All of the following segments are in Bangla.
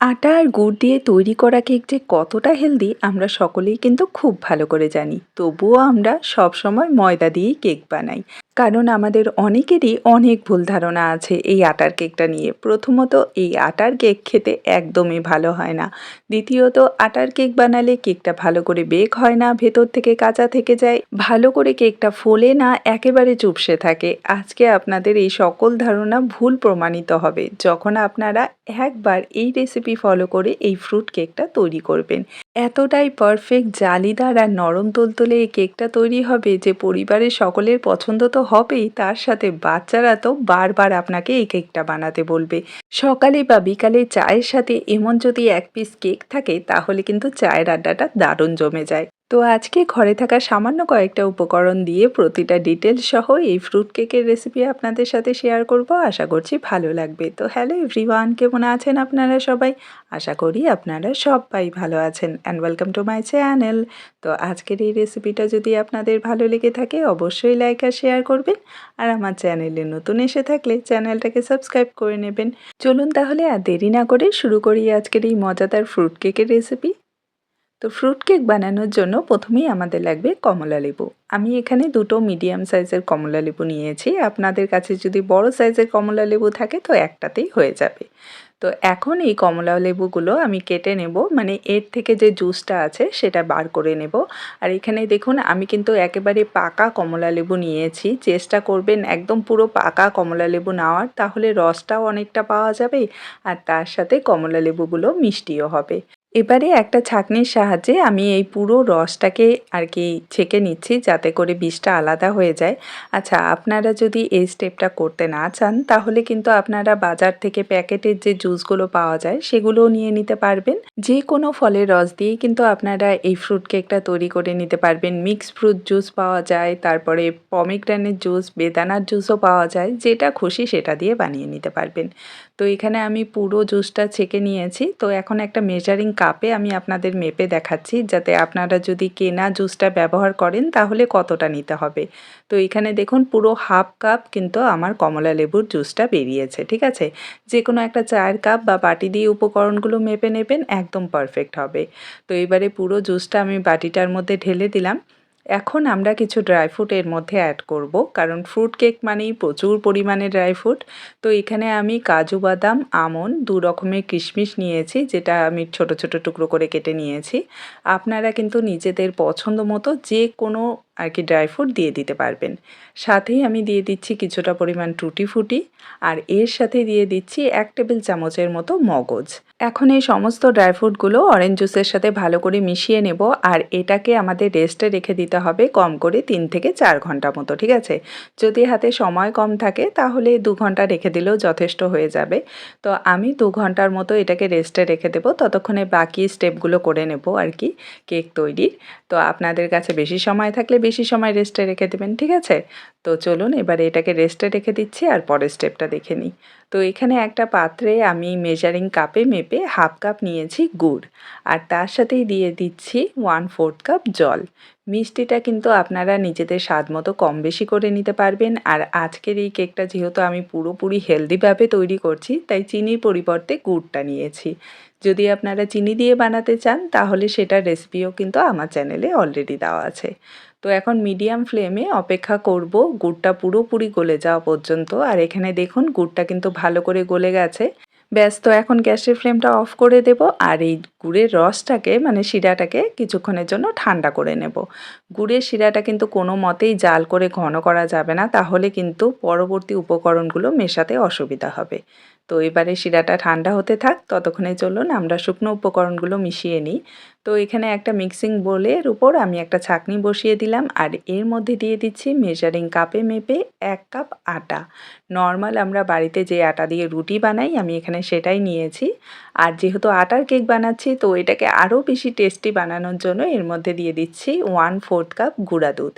আটা আর গুড় দিয়ে তৈরি করা কেক যে কতটা হেলদি, আমরা সকলেই কিন্তু খুব ভালো করে জানি। তবুও আমরা সবসময় ময়দা দিয়েই কেক বানাই। কারণ আমাদের অনেকেরই অনেক ভুল ধারণা আছে এই আটার কেকটা নিয়ে। প্রথমত, এই আটার কেক খেতে একদমই ভালো হয় না। দ্বিতীয়ত, আটার কেক বানালে কেকটা ভালো করে বেক হয় না, ভেতর থেকে কাঁচা থেকে যায়। ভালো করে কেকটা ফোলে না, একেবারে চুপসে থাকে। আজকে আপনাদের এই সকল ধারণা ভুল প্রমাণিত হবে। যখন আপনারা একবার এই রেসিপি ফলো করে এই ফ্রুট কেকটা তৈরি করবেন। এতটাই পারফেক্ট জালিদার আর নরম তলতলে এই কেকটা তৈরি হবে যে পরিবারের সকলের পছন্দ তো হবেই, তার সাথে বাচ্চারা তো বারবার আপনাকে এই কেকটা বানাতে বলবে। সকালে বা বিকালে চায়ের সাথে এমন যদি এক পিস কেক থাকে, তাহলে কিন্তু চায়ের আড্ডাটা দারুণ জমে যায়। তো আজকে ঘরে থাকা সামান্য কয়েকটা উপকরণ দিয়ে প্রতিটা ডিটেলস সহ এই ফ্রুট কেকের রেসিপি আপনাদের সাথে শেয়ার করব। আশা করছি ভালো লাগবে। তো হ্যালো এভরিওয়ান কেমন আছেন আপনারা সবাই? আশা করি আপনারা সবাই ভালো আছেন and welcome to my channel তো আজকের এই রেসিপিটা যদি আপনাদের ভালো লেগে থাকে, অবশ্যই লাইক আর শেয়ার করবেন। আর আমার চ্যানেলে নতুন এসে থাকলে চ্যানেলটাকে সাবস্ক্রাইব করে নেবেন। চলুন তাহলে আর দেরি না করে শুরু করি আজকের এই মজাদার ফ্রুট কেকের রেসিপি তো ফ্রুট কেক বানানোর জন্য প্রথমেই আমাদের লাগবে কমলা লেবু। আমি এখানে দুটো মিডিয়াম সাইজের কমলা লেবু নিয়েছি। আপনাদের কাছে যদি বড় সাইজের কমলা লেবু থাকে তো একটাতেই হয়ে যাবে। তো এখন এই কমলা লেবুগুলো আমি কেটে নেব। মানে এর থেকে যে জুসটা আছে সেটা বার করে নেব। আর এখানে দেখুন, আমি কিন্তু একেবারে পাকা কমলা লেবু নিয়েছি। চেষ্টা করবেন একদম পুরো পাকা কমলা লেবু নেওয়ার, তাহলে রসটাও অনেকটা পাওয়া যাবে আর তার সাথে কমলা লেবুগুলো মিষ্টিও হবে। এবারে একটা ছাঁকনির সাহায্যে আমি এই পুরো রসটাকে আর কি ছেঁকে নিচ্ছি যাতে করে বিষটা আলাদা হয়ে যায়। আচ্ছা আপনারা যদি এই স্টেপটা করতে না চান, তাহলে কিন্তু আপনারা বাজার থেকে প্যাকেটের যে জুসগুলো পাওয়া যায়, সেগুলোও নিয়ে নিতে পারবেন। যে কোনো ফলের রস দিয়েই কিন্তু আপনারা এই ফ্রুট কেকটা তৈরি করে নিতে পারবেন। মিক্স ফ্রুট জুস পাওয়া যায়, তারপরে পমিগ্রানের জুস, বেদানার জুসও পাওয়া যায়, যেটা খুশি সেটা দিয়ে বানিয়ে নিতে পারবেন। তো এখানে আমি পুরো জুসটা ছেঁকে নিয়েছি। তো এখন একটা মেজারিং কাপে আমি আপনাদের মেপে দেখাচ্ছি, যাতে আপনারা যদি কেনা জুসটা ব্যবহার করেন, তাহলে কতটা নিতে হবে। তো এখানে দেখুন, পুরো হাফ কাপ কিন্তু আমার কমলা লেবুর জুসটা বেরিয়েছে, ঠিক আছে? যে কোনো একটা চায়ের কাপ বা বাটি দিয়ে উপকরণগুলো মেপে নেবেন, একদম পারফেক্ট হবে। তো এবারে পুরো জুসটা আমি বাটিটার মধ্যে ঢেলে দিলাম। এখন আমরা কিছু ড্রাই ফ্রুট এর মধ্যে অ্যাড করব, কারণ ফ্রুট কেক মানেই প্রচুর পরিমাণে ড্রাই ফ্রুট তো এখানে আমি কাজু বাদাম, আমন দু রকমের কিশমিশ নিয়েছি, যেটা আমি ছোট ছোট টুকরো করে কেটে নিয়েছি। আপনারা কিন্তু নিজেদের পছন্দ মতো যে কোনো আর কি ড্রাই ফ্রুট দিয়ে দিতে পারবেন। সাথেই আমি দিয়ে দিচ্ছি কিছুটা পরিমাণ টুটি ফুটি আর এর সাথে দিয়ে দিচ্ছি এক টেবিল চামচের মতো মগজ। এখন এই সমস্ত ড্রাই ফ্রুটগুলো অরেঞ্জ জুসের সাথে ভালো করে মিশিয়ে নেব আর এটাকে আমাদের রেস্টে রেখে দিতে হবে কম করে তিন থেকে চার ঘণ্টা মতো, ঠিক আছে? যদি হাতে সময় কম থাকে তাহলে দু ঘণ্টা রেখে দিলেও যথেষ্ট হয়ে যাবে। তো আমি দু ঘণ্টার মতো এটাকে রেস্টে রেখে দেবো। ততক্ষণে বাকি স্টেপগুলো করে নেব আর কি কেক তৈরির। তো আপনাদের কাছে বেশি সময় থাকলে বেশি সময় রেস্টে রেখে দেবেন, ঠিক আছে? তো চলুন, এবারে এটাকে রেস্টে রেখে দিচ্ছি আর পরের স্টেপটা দেখে নিই। তো এখানে একটা পাত্রে আমি মেজারিং কাপে মেপে হাফ কাপ নিয়েছি গুড় আর তার সাথেই দিয়ে দিচ্ছি ওয়ান ফোর্থ কাপ জল। মিষ্টিটা কিন্তু আপনারা নিজেদের স্বাদ মতো কম বেশি করে নিতে পারবেন আর আজকের এই কেকটা যেহেতু আমি পুরোপুরি হেলদিভাবে তৈরি করছি, তাই চিনির পরিবর্তে গুড়টা নিয়েছি। যদি আপনারা চিনি দিয়ে বানাতে চান, তাহলে সেটার রেসিপিও কিন্তু আমার চ্যানেলে অলরেডি দেওয়া আছে। তো এখন মিডিয়াম ফ্লেমে অপেক্ষা করব। গুড়টা পুরোপুরি গলে যাওয়া পর্যন্ত। আর এখানে দেখুন, গুড়টা কিন্তু ভালো করে গলে গেছে। ব্যাস, তো এখন গ্যাসের ফ্লেমটা অফ করে দেব। আর এই গুড়ের রসটাকে মানে শিরাটাকে কিছুক্ষণের জন্য ঠান্ডা করে নেব। গুড়ের শিরাটা কিন্তু কোনো মতেই জাল করে ঘন করা যাবে না। তাহলে কিন্তু পরবর্তী উপকরণগুলো মেশাতে অসুবিধা হবে। তো এবারে শিরাটা ঠান্ডা হতে থাক, ততক্ষণে চলুন আমরা শুকনো উপকরণগুলো মিশিয়ে নিই। তো এখানে একটা মিক্সিং বোলের উপর আমি একটা ছাকনি বসিয়ে দিলাম আর এর মধ্যে দিয়ে দিচ্ছি মেজারিং কাপে মেপে এক কাপ আটা। নর্মাল আমরা বাড়িতে যে আটা দিয়ে রুটি বানাই, আমি এখানে সেটাই নিয়েছি। আর যেহেতু আটার কেক বানাচ্ছি, তো এটাকে আরও বেশি টেস্টি বানানোর জন্য এর মধ্যে দিয়ে দিচ্ছি ওয়ান ফোর্থ কাপ গুঁড়া দুধ।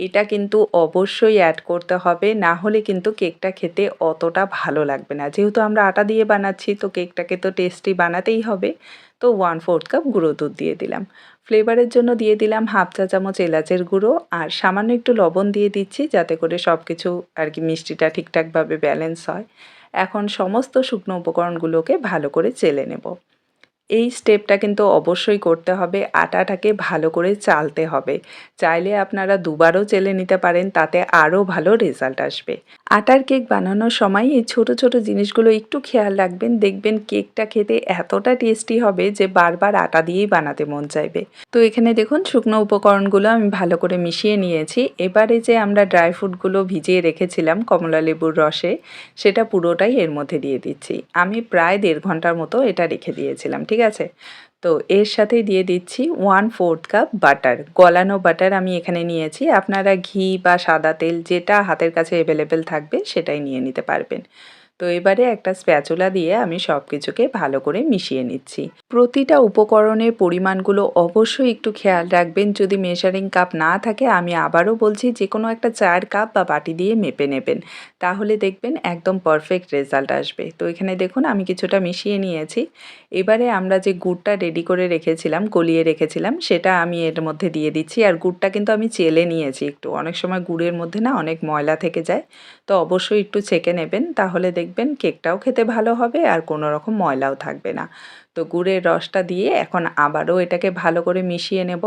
এটা কিন্তু অবশ্যই অ্যাড করতে হবে। না হলে কিন্তু কেকটা খেতে অতটা ভালো লাগবে না। যেহেতু আমরা আটা দিয়ে বানাচ্ছি, তো কেকটাকে তো টেস্টি বানাতেই হবে। তো ওয়ান ফোর্থ কাপ গুঁড়ো দুধ দিয়ে দিলাম। ফ্লেভারের জন্য দিয়ে দিলাম হাফ চা চামচ এলাচের গুঁড়ো। আর সামান্য একটু লবণ দিয়ে দিচ্ছি, যাতে করে সব কিছু আর কি মিষ্টিটা ঠিকঠাকভাবে ব্যালেন্স হয়। এখন সমস্ত শুকনো উপকরণগুলোকে ভালো করে চেলে নেব। এই স্টেপটা কিন্তু অবশ্যই করতে হবে। আটাটাকে ভালো করে চালতে হবে। চাইলে আপনারা দুবারও চেলে নিতে পারেন, তাতে আরও ভালো রেজাল্ট আসবে। আটার কেক বানানোর সময় এই ছোট ছোট জিনিসগুলো একটু খেয়াল রাখবেন। দেখবেন কেকটা খেতে এতটা টেস্টি হবে যে বারবার আটা দিয়েই বানাতে মন চাইবে। তো এখানে দেখুন, শুকনো উপকরণগুলো আমি ভালো করে মিশিয়ে নিয়েছি। এবারে যে আমরা ড্রাই ফ্রুটগুলো ভিজিয়ে রেখেছিলাম কমলা লেবুর রসে, সেটা পুরোটাই এর মধ্যে দিয়ে দিচ্ছি। আমি প্রায় দেড় ঘণ্টার মতো এটা রেখে দিয়েছিলাম, ঠিক আছে? তো এর সাথেই দিয়ে দিচ্ছি ওয়ান ফোর্থ কাপ বাটার গলানো বাটার আমি এখানে নিয়েছি। আপনারা ঘি বা সাদা তেল যেটা হাতের কাছে অ্যাভেলেবেল থাকবে সেটাই নিয়ে নিতে পারবেন। তো এবারে একটা স্প্যাচুলা দিয়ে আমি সব কিছুকে ভালো করে মিশিয়ে নিচ্ছি। প্রতিটা উপকরণের পরিমাণগুলো অবশ্যই একটু খেয়াল রাখবেন। যদি মেশারিং কাপ না থাকে, আমি আবারও বলছি যে কোনো একটা চার কাপ বা বাটি দিয়ে মেপে নেবেন। তাহলে দেখবেন একদম পারফেক্ট রেজাল্ট আসবে। তো এখানে দেখুন, আমি কিছুটা মিশিয়ে নিয়েছি। এবারে আমরা যে গুড়টা রেডি করে রেখেছিলাম, গলিয়ে রেখেছিলাম, সেটা আমি এর মধ্যে দিয়ে দিচ্ছি। আর গুড়টা কিন্তু আমি চেলে নিয়েছি একটু। অনেক সময় গুড়ের মধ্যে না অনেক ময়লা থেকে যায়। তো অবশ্যই একটু ছেঁকে নেবেন। তাহলে দেখবেন কেকটাও খেতে ভালো হবে আর কোনো রকম ময়লাও থাকবে না। তো গুড়ের রসটা দিয়ে এখন আবারও এটাকে ভালো করে মিশিয়ে নেব।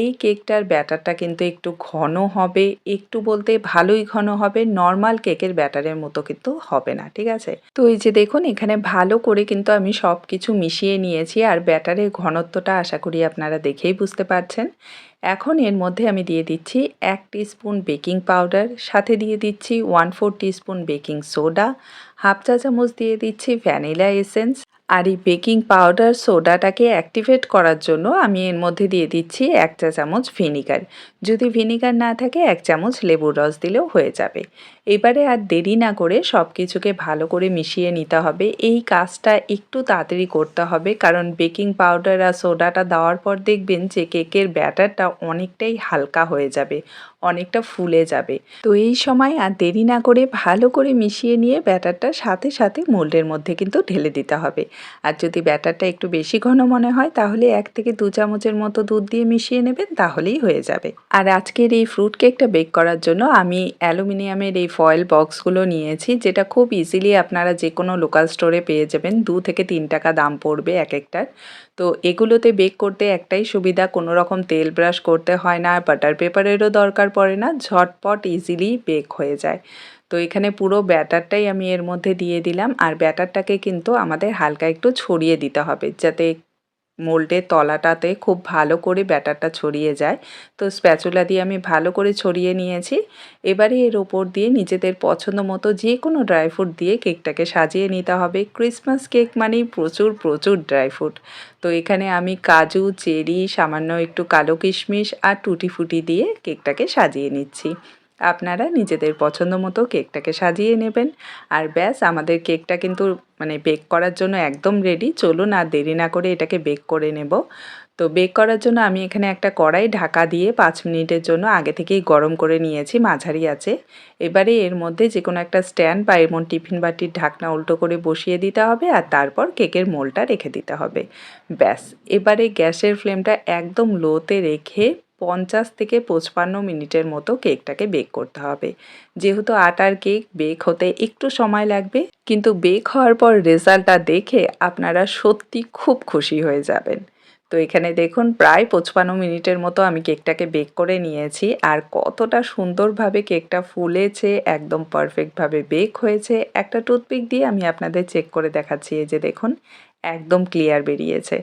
এই কেকটার ব্যাটারটা কিন্তু একটু ঘন হবে, একটু বলতে ভালোই ঘন হবে, নর্মাল কেকের ব্যাটারের মতো কিন্তু হবে না, ঠিক আছে? তো এই যে দেখুন, এখানে ভালো করে কিন্তু আমি সব কিছু মিশিয়ে নিয়েছি আর ব্যাটারের ঘনত্বটা আশা করি আপনারা দেখেই বুঝতে পারছেন। এখন এর মধ্যে আমি দিয়ে দিচ্ছি এক স্পুন বেকিং পাউডার, সাথে দিয়ে দিচ্ছি one four spoon baking soda, half চা চামচ দিয়ে দিচ্ছি ভ্যানিলা এসেন্স আর এই বেকিং পাউডার সোডাটাকে অ্যাক্টিভেট করার জন্য আমি এর মধ্যে দিয়ে দিচ্ছি এক চা চামচ ভিনিগার। যদি ভিনিগার না থাকে, এক চামচ লেবুর রস দিলেও হয়ে যাবে। এবারে আর দেরি না করে সব কিছুকে ভালো করে মিশিয়ে নিতে হবে। এই কাজটা একটু তাড়াতাড়ি করতে হবে, কারণ বেকিং পাউডার আর সোডাটা দেওয়ার পর দেখবেন যে কেকের ব্যাটারটা অনেকটাই হালকা হয়ে যাবে। অনেকটা ফুলে যাবে। তো এই সময় আর দেরি না করে ভালো করে মিশিয়ে নিয়ে ব্যাটারটা সাথে সাথে মোল্ডের মধ্যে কিন্তু ঢেলে দিতে হবে। আর যদি ব্যাটারটা একটু বেশি ঘন মনে হয়, তাহলে এক থেকে দু চামচের মতো দুধ দিয়ে মিশিয়ে নেবেন, তাহলেই হয়ে যাবে। আর আজকের এই ফ্রুট কেকটা বেক করার জন্য আমি অ্যালুমিনিয়ামের এই ফয়েল বক্সগুলো নিয়েছি, যেটা খুব ইজিলি আপনারা যে কোনো লোকাল স্টোরে পেয়ে যাবেন। দু থেকে তিন টাকা দাম পড়বে এক একটার। তো এগুলোতে বেক করতে একটাই সুবিধা কোনো রকম তেল ব্রাশ করতে হয় না, আর বাটার পেপারেরও দরকার পড়ে না, ঝটপট ইজিলি বেক হয়ে যায়। তো এখানে পুরো ব্যাটারটাই আমি এর মধ্যে দিয়ে দিলাম, আর ব্যাটারটাকে কিন্তু আমাদের হালকা একটু ছড়িয়ে দিতে হবে, যাতে মোল্ডের তলাটাতে খুব ভালো করে ব্যাটারটা ছড়িয়ে যায়। তো স্প্যাচুলা দিয়ে আমি ভালো করে ছড়িয়ে নিয়েছি। এবারে এর ওপর দিয়ে নিজেদের পছন্দ মতো যে কোনো ড্রাই ফ্রুট দিয়ে কেকটাকে সাজিয়ে নিতে হবে। ক্রিসমাস কেক মানেই প্রচুর প্রচুর ড্রাই ফ্রুট। তো এখানে আমি কাজু, চেরি, সামান্য একটু কালো কিশমিশ আর টুটি ফুটি দিয়ে কেকটাকে সাজিয়ে নিচ্ছি। আপনারা নিজেদের পছন্দ মতো কেকটাকে সাজিয়ে নেবেন। আর ব্যাস, আমাদের কেকটা কিন্তু মানে বেক করার জন্য একদম রেডি চলুন আর দেরি না করে এটাকে বেক করে নেব। তো বেক করার জন্য আমি এখানে একটা কড়াই ঢাকা দিয়ে পাঁচ মিনিটের জন্য আগে থেকেই গরম করে নিয়েছি, মাঝারি আছে। এবারে এর মধ্যে যে কোনো একটা স্ট্যান্ড বা এমন টিফিন বাটির ঢাকনা উল্টো করে বসিয়ে দিতে হবে আর তারপর কেকের মোলটা রেখে দিতে হবে। ব্যাস, এবারে গ্যাসের ফ্লেমটা একদম লোতে রেখে পঞ্চাশ থেকে পঁচপান্ন মিনিটের মতো কেকটাকে বেক করতে হবে। যেহেতু আটার কেক বেক হতে একটু সময় লাগবে, কিন্তু বেক হওয়ার পর রেজাল্টটা দেখে আপনারা সত্যি খুব খুশি হয়ে যাবেন। তো এখানে দেখুন, প্রায় পঁচপান্ন মিনিটের মতো আমি কেকটাকে বেক করে নিয়েছি আর কতটা সুন্দরভাবে কেকটা ফুলেছে, একদম পারফেক্টভাবে বেক হয়েছে। একটা টুথপিক দিয়ে আমি আপনাদের চেক করে দেখাচ্ছি, এই যে দেখুন একদম ক্লিয়ার বেরিয়েছে।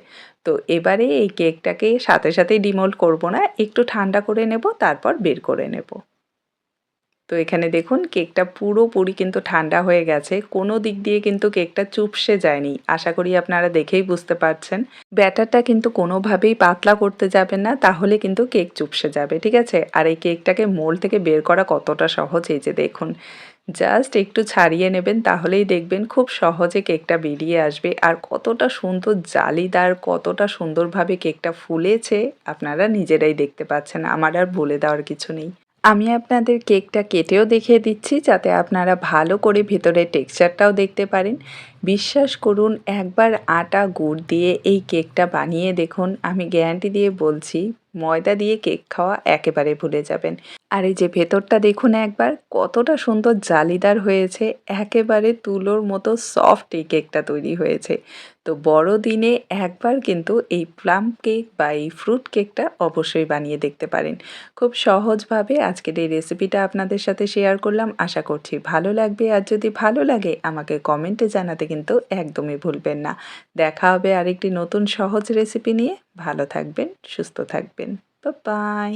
তো এবারে এই কেকটাকে সাথে সাথেই ডিমোল্ড করব না, একটু ঠান্ডা করে নেব, তারপর বের করে নেব। তো এখানে দেখুন, কেকটা পুরোপুরি কিন্তু ঠান্ডা হয়ে গেছে। কোনো দিক দিয়ে কিন্তু কেকটা চুপসে যায়নি। আশা করি আপনারা দেখেই বুঝতে পারছেন। ব্যাটারটা কিন্তু কোনোভাবেই পাতলা করতে যাবেন না, তাহলে কিন্তু কেক চুপসে যাবে, ঠিক আছে? আর এই কেকটাকে মোল থেকে বের করা কতটা সহজ, এই যে দেখুন। জাস্ট একটু ছাড়িয়ে নেবেন, তাহলেই দেখবেন খুব সহজে কেকটা বেরিয়ে আসবে। আর কতটা সুন্দর জালিদার, কতটা সুন্দরভাবে কেকটা ফুলেছে, আপনারা নিজেরাই দেখতে পাচ্ছেন। আমার আর বলে দেওয়ার কিছু নেই। আমি আপনাদের কেকটা কেটেও দেখিয়ে দিচ্ছি যাতে আপনারা ভালো করে ভেতরের টেক্সচারটাও দেখতে পারেন। বিশ্বাস করুন, একবার আটা গুড় দিয়ে এই কেকটা বানিয়ে দেখুন। আমি গ্যারান্টি দিয়ে বলছি, ময়দা দিয়ে কেক খাওয়া একেবারে ভুলে যাবেন। আর এই যে ভেতরটা দেখুন একবার, কতটা সুন্দর জালিদার হয়েছে। একেবারে তুলোর মতো সফট এই কেকটা তৈরি হয়েছে। তো বড়দিনে একবার কিন্তু এই প্লাম কেক বা এই ফ্রুট কেকটা অবশ্যই বানিয়ে দেখতে পারেন। খুব সহজভাবে আজকের এই রেসিপিটা আপনাদের সাথে শেয়ার করলাম। আশা করছি ভালো লাগবে। আর যদি ভালো লাগে, আমাকে কমেন্টে জানাতে কিন্তু একদমই ভুলবেন না। দেখা হবে আরেকটি নতুন সহজ রেসিপি নিয়ে। ভালো থাকবেন, সুস্থ থাকবেন। বাই।